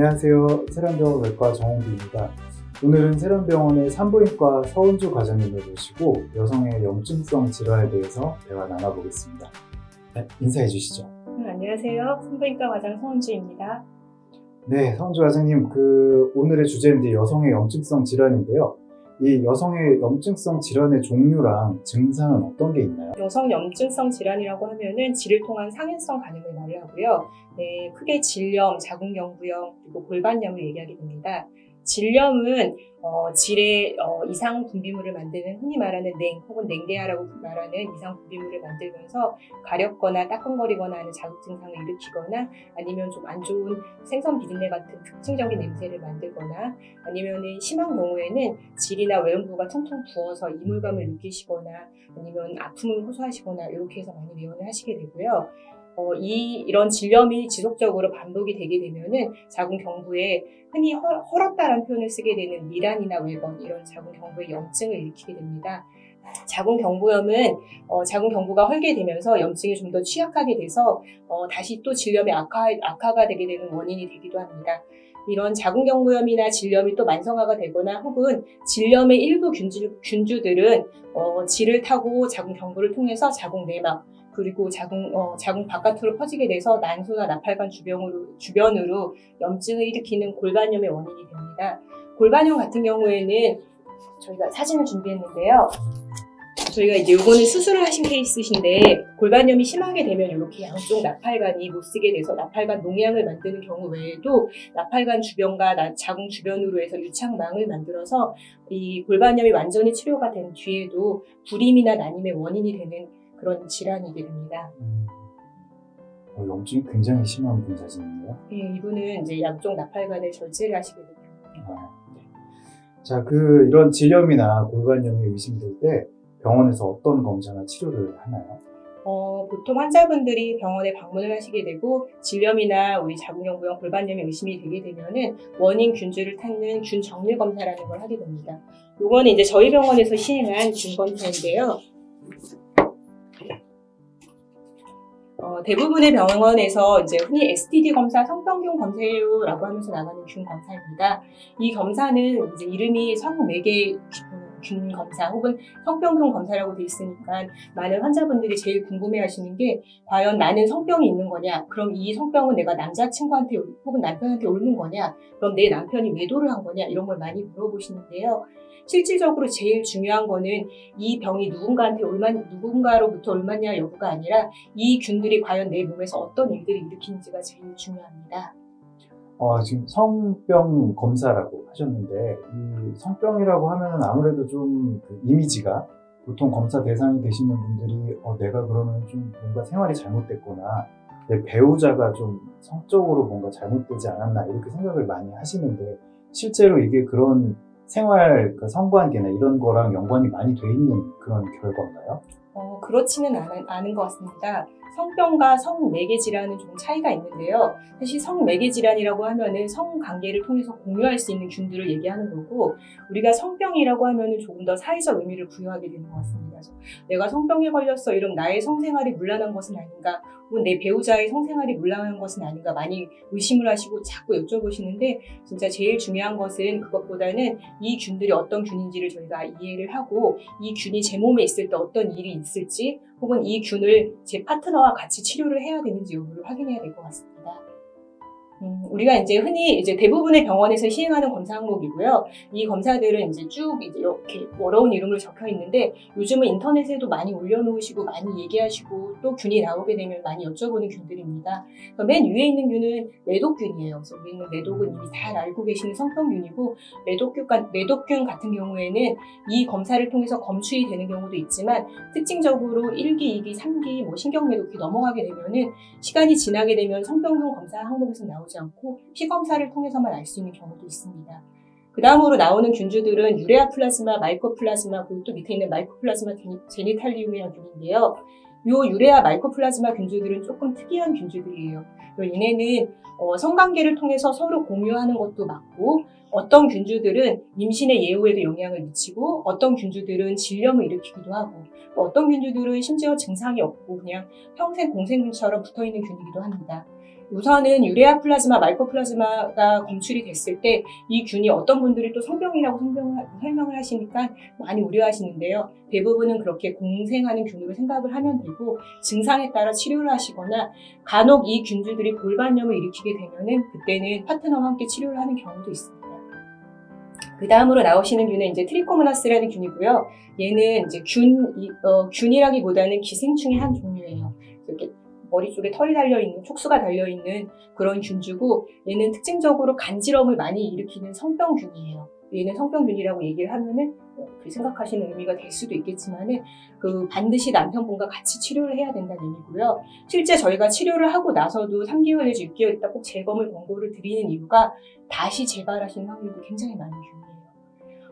안녕하세요. 세란병원 외과 정홍기입니다. 오늘은 세란병원의 산부인과 서은주 과장님을 모시고 여성의 염증성 질환에 대해서 대화 나눠보겠습니다. 네, 인사해 주시죠. 네, 안녕하세요. 산부인과 과장 서은주입니다. 네, 서은주 과장님, 그 오늘의 주제는 이제 여성의 염증성 질환인데요. 이 여성의 염증성 질환의 종류랑 증상은 어떤 게 있나요? 여성 염증성 질환이라고 하면은 질을 통한 상인성 간염을 말을 하고요. 네, 크게 질염, 자궁경부염, 그리고 골반염을 얘기하게 됩니다. 질염은 어, 질의 어, 이상 분비물을 만드는 흔히 말하는 냉 혹은 냉대하라고 말하는 이상 분비물을 만들면서 가렵거나 따끔거리거나 하는 자극 증상을 일으키거나 아니면 좀 안 좋은 생선 비린내 같은 특징적인 냄새를 만들거나 아니면은 심한 경우에는 질이나 외음부가 퉁퉁 부어서 이물감을 느끼시거나 아니면 아픔을 호소하시거나 이렇게 해서 많이 내원을 하시게 되고요. 어, 이 이런 질염이 지속적으로 반복이 되게 되면은 자궁 경부에 흔히 헐, 헐었다라는 표현을 쓰게 되는 미란이나 외번 이런 자궁 경부에 염증을 일으키게 됩니다. 자궁 경부염은 어, 자궁 경부가 헐게 되면서 염증이 좀 더 취약하게 돼서 어, 다시 또 질염이 악화, 악화가 되게 되는 원인이 되기도 합니다. 이런 자궁경부염이나 질염이 또 만성화가 되거나 혹은 질염의 일부 균주, 균주들은 어, 질을 타고 자궁경부를 통해서 자궁 내막 그리고 자궁, 어, 자궁 바깥으로 퍼지게 돼서 난소나 나팔관 주변으로, 주변으로 염증을 일으키는 골반염의 원인이 됩니다. 골반염 같은 경우에는 저희가 사진을 준비했는데요. 저희가 이제 요거는 수술을 하신 케이스신데 골반염이 심하게 되면 이렇게 양쪽 나팔관이 못 쓰게 돼서 나팔관 농양을 만드는 경우 외에도 나팔관 주변과 나- 자궁 주변으로 해서 유착망을 만들어서 이 골반염이 완전히 치료가 된 뒤에도 불임이나 난임의 원인이 되는 그런 질환이게 됩니다. 음, 어, 염증이 굉장히 심한 분 사진이네요. 예, 이분은 이제 양쪽 나팔관을 절제를 하시게 됩니다. 아, 네. 자, 그 이런 질염이나 골반염이 의심될 때 병원에서 어떤 검사나 치료를 하나요? 어, 보통 환자분들이 병원에 방문을 하시게 되고 질염이나 우리 자궁경부염 골반염이 의심이 되게 되면은 원인 균주를 찾는 균 정밀 검사라는 걸 하게 됩니다. 요거는 이제 저희 병원에서 시행한 균 검사인데요. 어, 대부분의 병원에서 이제 흔히 STD 검사, 성병균 검사요라고 하면서 나가는 균 검사입니다. 이 검사는 이제 이름이 성매개 균 검사 혹은 성병균 검사라고 돼 있으니까 많은 환자분들이 제일 궁금해 하시는 게 과연 나는 성병이 있는 거냐? 그럼 이 성병은 내가 남자친구한테 혹은 남편한테 옮는 거냐? 그럼 내 남편이 외도를 한 거냐? 이런 걸 많이 물어보시는데요. 실질적으로 제일 중요한 거는 이 병이 누군가한테 올만, 누군가로부터 옮았냐 여부가 아니라 이 균들이 과연 내 몸에서 어떤 일들을 일으키는지가 제일 중요합니다. 어, 지금 성병 검사라고 하셨는데 이 성병이라고 하면 아무래도 좀 그 이미지가 보통 검사 대상이 되시는 분들이 어, 내가 그러면 좀 뭔가 생활이 잘못됐거나 내 배우자가 좀 성적으로 뭔가 잘못되지 않았나 이렇게 생각을 많이 하시는데 실제로 이게 그런 생활 그 성관계나 이런 거랑 연관이 많이 돼 있는 그런 결과인가요? 어, 그렇지는 않은, 않은 것 같습니다. 성병과 성매개 질환은 좀 차이가 있는데요. 사실 성매개 질환이라고 하면은 성관계를 통해서 공유할 수 있는 균들을 얘기하는 거고, 우리가 성병이라고 하면은 조금 더 사회적 의미를 부여하게 되는 것 같습니다. 내가 성병에 걸렸어. 이러면 나의 성생활이 문란한 것은 아닌가, 혹은 내 배우자의 성생활이 문란한 것은 아닌가 많이 의심을 하시고 자꾸 여쭤보시는데, 진짜 제일 중요한 것은 그것보다는 이 균들이 어떤 균인지를 저희가 이해를 하고, 이 균이 제 몸에 있을 때 어떤 일이 있을 지 혹은 이 균을 제 파트너와 같이 치료를 해야 되는지 여부를 확인해야 될 것 같습니다. 음, 우리가 이제 흔히 이제 대부분의 병원에서 시행하는 검사 항목이고요. 이 검사들은 이제 쭉 이제 이렇게 어려운 이름으로 적혀 있는데 요즘은 인터넷에도 많이 올려놓으시고 많이 얘기하시고 또 균이 나오게 되면 많이 여쭤보는 균들입니다. 맨 위에 있는 균은 매독균이에요. 그래서 있는 매독은 이미 잘 알고 계시는 성병균이고 매독균, 매독균 같은 경우에는 이 검사를 통해서 검출이 되는 경우도 있지만 특징적으로 1기, 2기, 3기, 뭐 신경매독기 넘어가게 되면은 시간이 지나게 되면 성병균 검사 항목에서 나오 지 않고 피 검사를 통해서만 알 수 있는 경우도 있습니다. 그 다음으로 나오는 균주들은 유레아 플라즈마, 마이코플라즈마, 그리고 또 밑에 있는 마이코플라즈마 제니- 제니탈리움이라는 균인데요. 요 유레아 마이코플라즈마 균주들은 조금 특이한 균주들이에요. 요 얘네는 어, 성관계를 통해서 서로 공유하는 것도 맞고 어떤 균주들은 임신의 예후에도 영향을 미치고 어떤 균주들은 질염을 일으키기도 하고 또 어떤 균주들은 심지어 증상이 없고 그냥 평생 공생균처럼 붙어있는 균이기도 합니다. 우선은 유레아 플라즈마, 마이코플라즈마가 검출이 됐을 때 이 균이 어떤 분들이 또 성병이라고 설명을 하시니까 많이 우려하시는데요. 대부분은 그렇게 공생하는 균으로 생각을 하면 되고 증상에 따라 치료를 하시거나 간혹 이 균주들이 골반염을 일으키게 되면은 그때는 파트너와 함께 치료를 하는 경우도 있습니다. 그 다음으로 나오시는 균은 이제 트리코모나스라는 균이고요. 얘는 이제 균, 이- 어, 균이라기보다는 기생충의 한 종류예요. 쪽에 털이 달려있는, 촉수가 달려있는 그런 균주고, 얘는 특징적으로 간지럼을 많이 일으키는 성병균이에요. 얘는 성병균이라고 얘기를 하면은, 어, 그 생각하시는 의미가 될 수도 있겠지만은, 그 반드시 남편분과 같이 치료를 해야 된다는 의미고요. 실제 저희가 치료를 하고 나서도 3개월 내지 6개월 있다 꼭 재검을 권고를 드리는 이유가 다시 재발하시는 확률도 굉장히 많은 균이에요.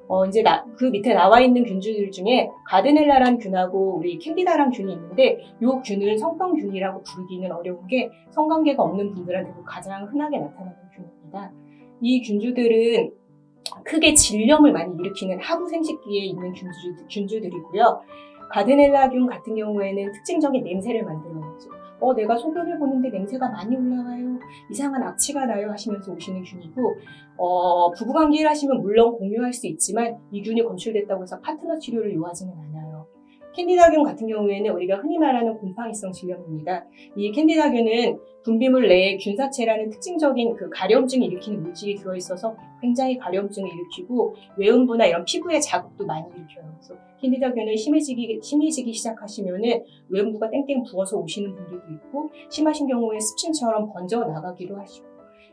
어, 이제 나- 그 밑에 나와 있는 균주들 중에 가드넬라란 균하고 우리 캔디다란 균이 있는데 이 균을 성병균이라고 부르기는 어려운 게 성관계가 없는 분들한테도 가장 흔하게 나타나는 균입니다. 이 균주들은 크게 질염을 많이 일으키는 하부 생식기에 있는 균주, 균주들이고요. 가드넬라균 같은 경우에는 특징적인 냄새를 만들어내죠. 어, 내가 소변을 보는데 냄새가 많이 올라와요. 이상한 악취가 나요 하시면서 오시는 균이고, 어, 부부관계를 하시면 물론 공유할 수 있지만 이 균이 검출됐다고 해서 파트너 치료를 요하지는 않아요. 캔디다균 같은 경우에는 우리가 흔히 말하는 곰팡이성 질염입니다. 이 캔디다균은 분비물 내에 균사체라는 특징적인 그 가려움증을 일으키는 물질이 들어있어서 굉장히 가려움증을 일으키고 외음부나 이런 피부에 자극도 많이 일으켜요. 그래서 캔디다균을 심해지기, 심해지기 시작하시면은 외음부가 땡땡 부어서 오시는 분들도 있고 심하신 경우에 습진처럼 번져 나가기도 하시고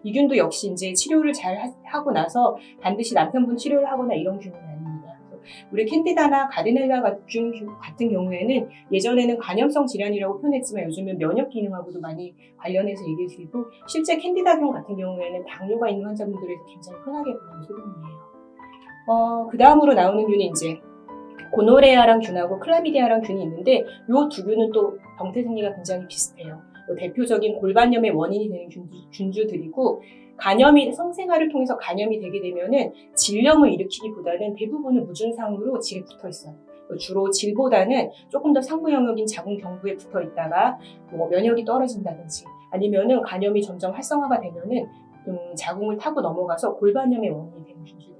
이 균도 역시 이제 치료를 잘 하- 하고 나서 반드시 남편분 치료를 하거나 이런. 그래서 우리 캔디다나 가드넬라 같은, 경우에는 예전에는 간염성 질환이라고 표현했지만 요즘은 면역 기능하고도 많이 관련해서 얘기를 드리고 실제 캔디다균 같은 경우에는 당뇨가 있는 환자분들에서 굉장히 흔하게 보이는 소변이에요. 어, 그 다음으로 나오는 균이 이제 고노레아랑 균하고 클라미디아랑 균이 있는데 이 두 균은 또 병태 생리가 굉장히 비슷해요. 또 대표적인 골반염의 원인이 되는 균주, 들이고 간염이 성생활을 통해서 간염이 되게 되면은 질염을 일으키기보다는 대부분은 무증상으로 질에 붙어 있어요. 주로 질보다는 조금 더 상부 영역인 자궁 경부에 붙어 있다가 뭐 면역이 떨어진다든지 아니면은 간염이 점점 활성화가 되면은 음, 자궁을 타고 넘어가서 골반염의 원인이 되는.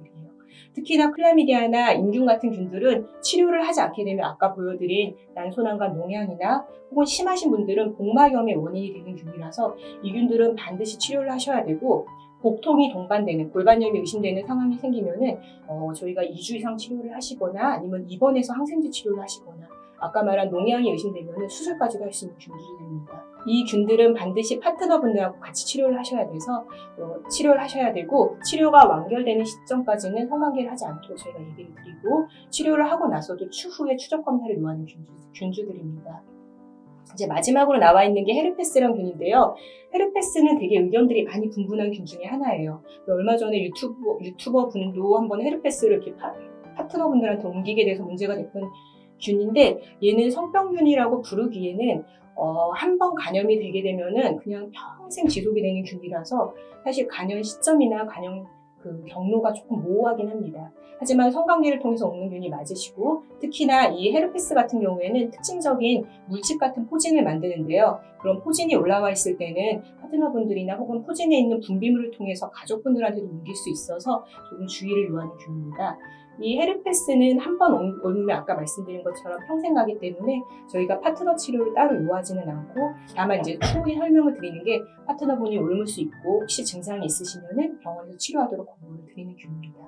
특히나 클라미디아나 인균 같은 균들은 치료를 하지 않게 되면 아까 보여드린 난소난간 농양이나 혹은 심하신 분들은 복막염의 원인이 되는 균이라서 이 균들은 반드시 치료를 하셔야 되고 복통이 동반되는 골반염이 의심되는 상황이 생기면은 어, 저희가 2주 이상 치료를 하시거나 아니면 입원해서 항생제 치료를 하시거나 아까 말한 농양이 의심되면 수술까지도 할 수 있는 균들입니다. 이 균들은 반드시 파트너분들하고 같이 치료를 하셔야 돼서 어, 치료를 하셔야 되고 치료가 완결되는 시점까지는 성관계를 하지 않도록 저희가 얘기를 드리고 치료를 하고 나서도 추후에 추적 검사를 요하는 균주, 들입니다 이제 마지막으로 나와 있는 게 헤르페스란 균인데요. 헤르페스는 되게 의견들이 많이 분분한 균 중에 하나예요. 얼마 전에 유튜브, 유튜버 분도 한번 헤르페스를 이렇게 파, 파트너분들한테 옮기게 돼서 문제가 됐던 균인데 얘는 성병균이라고 부르기에는 어, 한 번 간염이 되게 되면은 그냥 평생 지속이 되는 균이라서 사실 간염 시점이나 간염 그 경로가 조금 모호하긴 합니다. 하지만 성관계를 통해서 오는 균이 맞으시고 특히나 이 헤르페스 같은 경우에는 특징적인 물집 같은 포진을 만드는데요. 그런 포진이 올라와 있을 때는 파트너분들이나 혹은 포진에 있는 분비물을 통해서 가족분들한테도 옮길 수 있어서 조금 주의를 요하는 균입니다. 이 헤르페스는 한번 옮으면 아까 말씀드린 것처럼 평생 가기 때문에 저희가 파트너 치료를 따로 요하지는 않고 다만 이제 충분히 설명을 드리는 게 파트너분이 옮을 수 있고 혹시 증상이 있으시면은 병원에서 치료하도록 권고를 드리는 균입니다.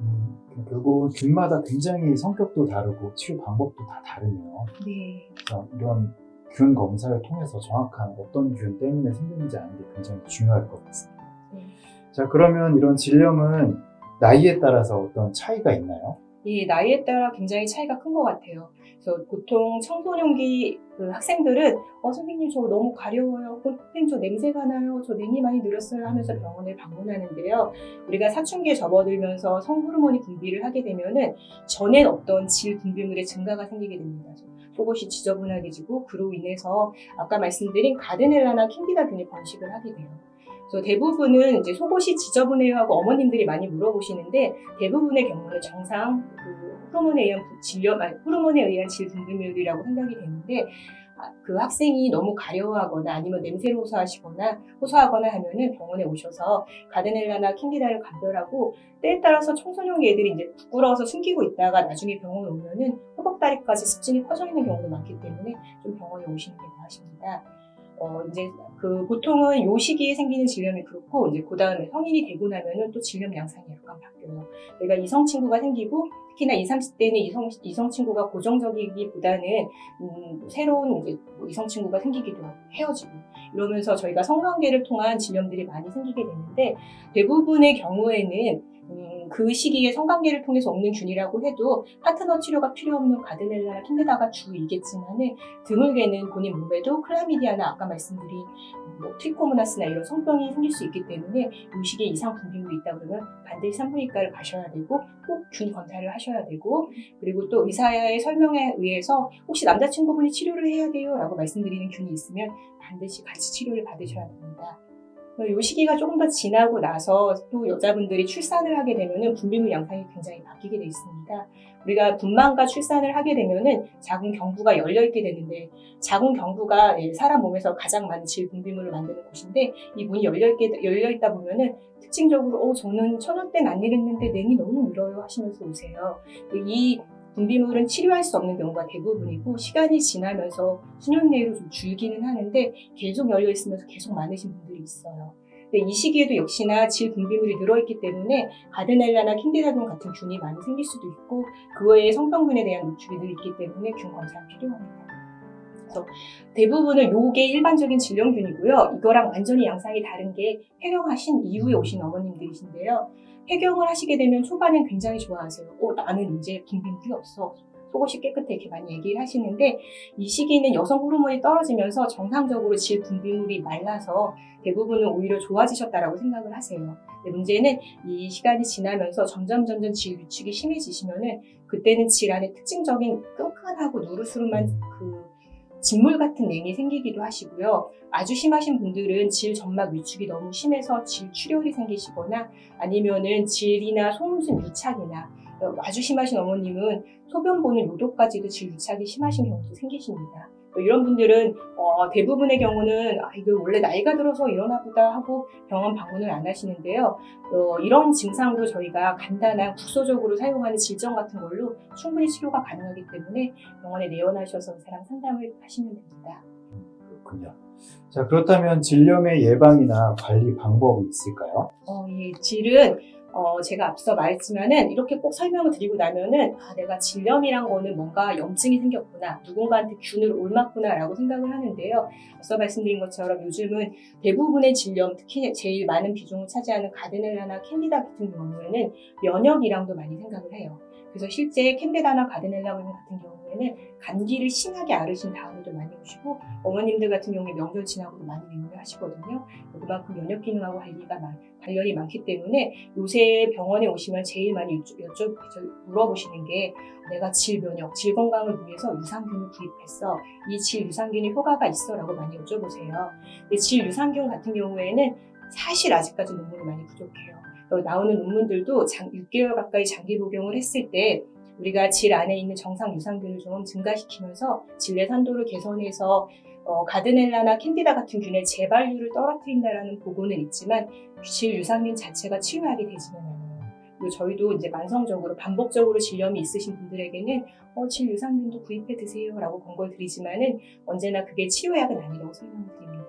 음, 결국 균마다 굉장히 성격도 다르고 치료 방법도 다 다르네요. 네. 이런 균 검사를 통해서 정확한 어떤 균 때문에 생기는지 아는 게 굉장히 중요할 것 같습니다. 네. 자, 그러면 이런 질염은 나이에 따라서 어떤 차이가 있나요? 이 나이에 따라 굉장히 차이가 큰 것 같아요. 그래서 보통 청소년기 그 학생들은 어 선생님 저 너무 가려워요. 어, 선생님 저 냄새가 나요. 저 냉이 많이 늘었어요 하면서 병원을 방문하는데요. 우리가 사춘기에 접어들면서 성호르몬이 분비를 하게 되면은 전엔 없던 질 분비물의 증가가 생기게 됩니다. 속옷이 지저분하게지고 그로 인해서 아까 말씀드린 가드넬라나 캔디다 균이 번식을 하게 돼요. 그래서 대부분은 이제 속옷이 지저분해요 하고 어머님들이 많이 물어보시는데 대부분의 경우는 정상 그 호르몬에 의한 부- 질염, 아니, 호르몬에 의한 질 분비물이라고 생각이 되는데 아, 그 학생이 너무 가려워하거나 아니면 냄새를 호소하시거나 호소하거나 하면은 병원에 오셔서 가드넬라나 캔디다를 감별하고 때에 따라서 청소년 애들이 이제 부끄러워서 숨기고 있다가 나중에 병원에 오면은 허벅다리까지 습진이 퍼져 있는 경우도 많기 때문에 좀 병원에 오시는 게 나으십니다. 어, 이제 그 보통은 요 시기에 생기는 질염이 그렇고 이제 그 다음에 성인이 되고 나면은 또 질염 양상이 약간 바뀌어요. 내가 이성 친구가 생기고 특히나 20, 30대는 이성, 이성 친구가 고정적이기보다는 음, 새로운 이제 뭐 이성 친구가 생기기도 하고 헤어지고 이러면서 저희가 성관계를 통한 질염들이 많이 생기게 되는데 대부분의 경우에는 음, 그 시기에 성관계를 통해서 없는 균이라고 해도 파트너 치료가 필요 없는 가드넬라나 캔디다가 주이겠지만은 드물게는 본인 몸에도 클라미디아나 아까 말씀드린 뭐 트리코모나스나 이런 성병이 생길 수 있기 때문에 이 시기에 이상 분비물이 있다 그러면 반드시 산부인과를 가셔야 되고 꼭 균 검사를 하셔야 되고 그리고 또 의사의 설명에 의해서 혹시 남자친구분이 치료를 해야 돼요 라고 말씀드리는 균이 있으면 반드시 같이 치료를 받으셔야 됩니다. 이 시기가 조금 더 지나고 나서 또 여자분들이 출산을 하게 되면은 분비물 양상이 굉장히 바뀌게 돼 있습니다. 우리가 분만과 출산을 하게 되면은 자궁 경부가 열려 있게 되는데 자궁 경부가 예, 사람 몸에서 가장 많은 질 분비물을 만드는 곳인데 이 문이 열려 있게 열려 있다 보면은 특징적으로 어 저는 천연 때는 안 이랬는데 낸이 너무 늘어요 하시면서 오세요. 이 분비물은 치료할 수 없는 경우가 대부분이고 시간이 지나면서 수년 내로 좀 줄기는 하는데 계속 열려 있으면서 계속 많으신 분들이 있어요. 근데 이 시기에도 역시나 질 분비물이 늘어있기 때문에 가드넬라나 캔디다균 같은 균이 많이 생길 수도 있고 그 외에 성병균에 대한 노출이 늘 있기 때문에 균 검사가 필요합니다. 그래서 대부분은 요게 일반적인 질염균이고요. 이거랑 완전히 양상이 다른 게 폐경하신 이후에 오신 어머님들이신데요. 폐경을 하시게 되면 초반엔 굉장히 좋아하세요. 어, 나는 이제 분비물이 없어. 속옷이 깨끗해 이렇게 많이 얘기를 하시는데 이 시기는 여성 호르몬이 떨어지면서 정상적으로 질 분비물이 말라서 대부분은 오히려 좋아지셨다라고 생각을 하세요. 문제는 이 시간이 지나면서 점점 점점 질 위축이 심해지시면은 그때는 질 안에 특징적인 끈끈하고 누르스름한 그 진물 같은 냉이 생기기도 하시고요. 아주 심하신 분들은 질 점막 위축이 너무 심해서 질 출혈이 생기시거나 아니면은 질이나 속무슨 유착이나 어, 아주 심하신 어머님은 소변 보는 요도까지도 질 유착이 심하신 경우도 생기십니다. 또 이런 분들은 어, 대부분의 경우는 아, 이거 원래 나이가 들어서 이러나 보다 하고 병원 방문을 안 하시는데요. 어, 이런 증상도 저희가 간단한 국소적으로 사용하는 질정 같은 걸로 충분히 치료가 가능하기 때문에 병원에 내원하셔서 의사랑 상담을 하시면 됩니다. 그렇군요. 자, 그렇다면 질염의 예방이나 관리 방법이 있을까요? 어, 이 질은 어, 제가 앞서 말했지만은 이렇게 꼭 설명을 드리고 나면은 아, 내가 질염이란 거는 뭔가 염증이 생겼구나, 누군가한테 균을 옮았구나라고 생각을 하는데요. 앞서 말씀드린 것처럼 요즘은 대부분의 질염, 특히 제일 많은 비중을 차지하는 가드넬라나 캔디다 같은 경우에는 면역이랑도 많이 생각을 해요. 그래서 실제 캔데다나 가드넬라 같은 경우 에는 감기를 심하게 앓으신 다음에도 많이 오시고 어머님들 같은 경우에 명절 지나고도 많이 내원을 하시거든요. 그만큼 면역 기능하고 관리가 많, 관련이 많기 때문에 요새 병원에 오시면 제일 많이 여쭤, 물어보시는 게 내가 질 면역, 질 건강을 위해서 유산균을 구입했어. 이 질 유산균이 효과가 있어라고 많이 여쭤보세요. 근데 질 유산균 같은 경우에는 사실 아직까지 논문이 많이 부족해요. 어, 나오는 논문들도 장, 6개월 가까이 장기 복용을 했을 때 우리가 질 안에 있는 정상 유산균을 좀 증가시키면서 질내 산도를 개선해서 어, 가드넬라나 캔디다 같은 균의 재발률을 떨어뜨린다라는 보고는 있지만 질 유산균 자체가 치료하게 되지는 않아요. 그리고 저희도 이제 만성적으로 반복적으로 질염이 있으신 분들에게는 어, 질 유산균도 구입해 드세요라고 권고를 드리지만은 언제나 그게 치료약은 아니라고 설명을 드립니다.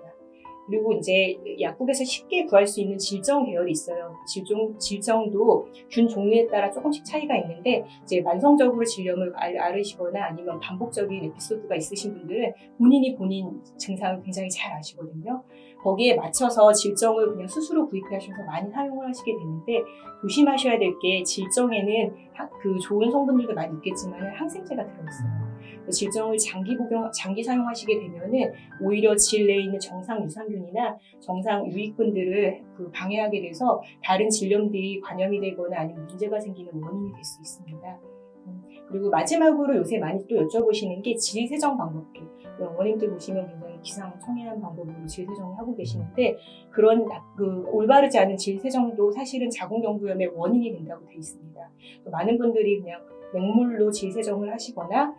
그리고 이제 약국에서 쉽게 구할 수 있는 질정 계열이 있어요. 질종, 질정도 균 종류에 따라 조금씩 차이가 있는데 이제 만성적으로 질염을 앓으시거나 아니면 반복적인 에피소드가 있으신 분들은 본인이 본인 증상을 굉장히 잘 아시거든요. 거기에 맞춰서 질정을 그냥 스스로 구입하셔서 많이 사용을 하시게 되는데 조심하셔야 될 게 질정에는 그 좋은 성분들도 많이 있겠지만 항생제가 들어있어요. 질정을 장기 복용, 장기 사용하시게 되면은 오히려 질 내에 있는 정상 유산균이나 정상 유익균들을 그 방해하게 돼서 다른 질염들이 관염이 되거나 아니면 문제가 생기는 원인이 될 수 있습니다. 음, 그리고 마지막으로 요새 많이 또 여쭤보시는 게 질 세정 방법도. 어머님들 보시면 굉장히 기상청해한 방법으로 질 세정을 하고 계시는데 그런 그 올바르지 않은 질 세정도 사실은 자궁경부염의 원인이 된다고 되어 있습니다. 많은 분들이 그냥 맹물로 질 세정을 하시거나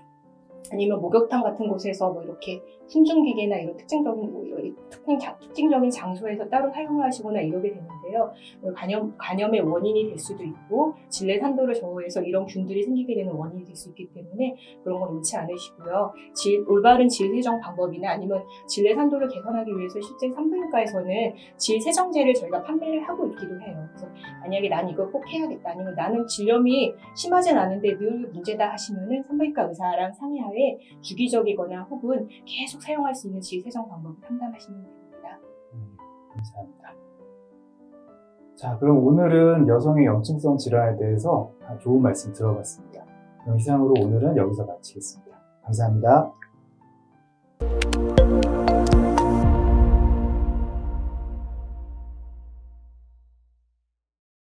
아니면 목욕탕 같은 곳에서 뭐 이렇게 훈증기계나 이런 특징적인 뭐 특징, 자- 특징적인 장소에서 따로 사용을 하시거나 이러게 되는데요. 어, 간염, 간염의 원인이 될 수도 있고 질내 산도를 저해서 이런 균들이 생기게 되는 원인이 될 수 있기 때문에 그런 건 옳지 않으시고요. 질, 올바른 질 세정 방법이나 아니면 질내 산도를 개선하기 위해서 실제 산부인과에서는 질 세정제를 저희가 판매를 하고 있기도 해요. 그래서 만약에 난 이걸 꼭 해야겠다 아니면 나는 질염이 심하진 않은데 늘 문제다 하시면은 산부인과 의사랑 상의하에 주기적이거나 혹은 계속 사용할 수 있는 질 세정 방법을 판단하시면 됩니다. 음, 감사합니다. 자, 그럼 오늘은 여성의 염증성 질환에 대해서 좋은 말씀 들어봤습니다. 그럼 이상으로 오늘은 여기서 마치겠습니다. 감사합니다.